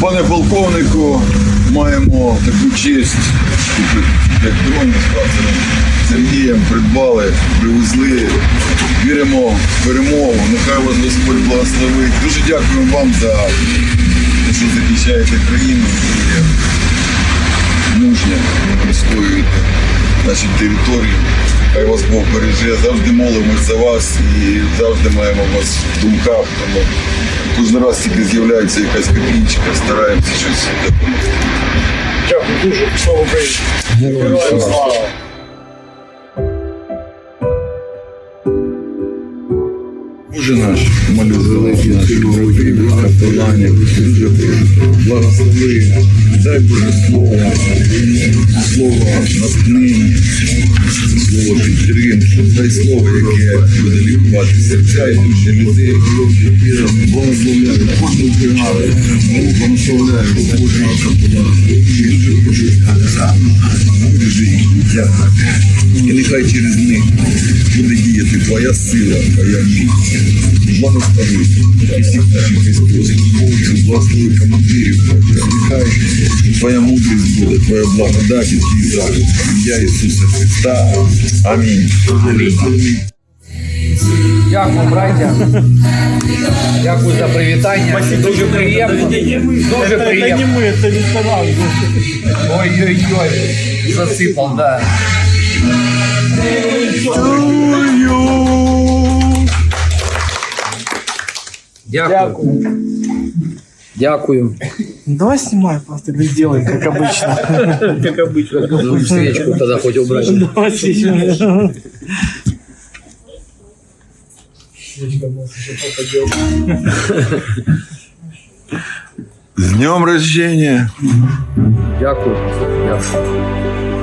Пане полковнику, маємо таку честь, як дроні з пацаном Сергієм придбали, привезли. Віримо в перемогу. Нехай вас Господь благословить. Дуже дякуємо вам за те, що захищаєте країну наші території. Хай вас Бог береже. Завжди молимось за вас і завжди маємо вас в думках. Тому кожен раз тільки з'являється якась копійка, стараємося щось допомогти. Дякую дуже. Слава Україні. Героям слава. Боже наш, молю великий наших братів, капеланів, благослови, дай Боже слово, слово натхнення, слово підтримки, дай слово, яке буде лікувати серця і душі людей, благословляю кожну бригаду, благословляю Божого капелана, і дуже прошу, бережи їх і нехай через них буде діяти твоя сила, твоя міць. Благослови всіх наших військових, благослови командирів. Нехай твоя мудрість буде, твоя благодать і твій захист. В Ім'я Ісуса Христа. Амінь. Амінь. Дякую, браття. Дякую за привітання. Дуже приємно. Дуже Это не приємно. мы, это ресторан. Ой-ой-ой. Засипал, да. Дякую. Дякую. Давай снимай просто, или сделай, как обычно. Как обычно. Ну, свечку тогда хоть убрать. Давай сейчас. З днем рождения! Дякую. Дякую.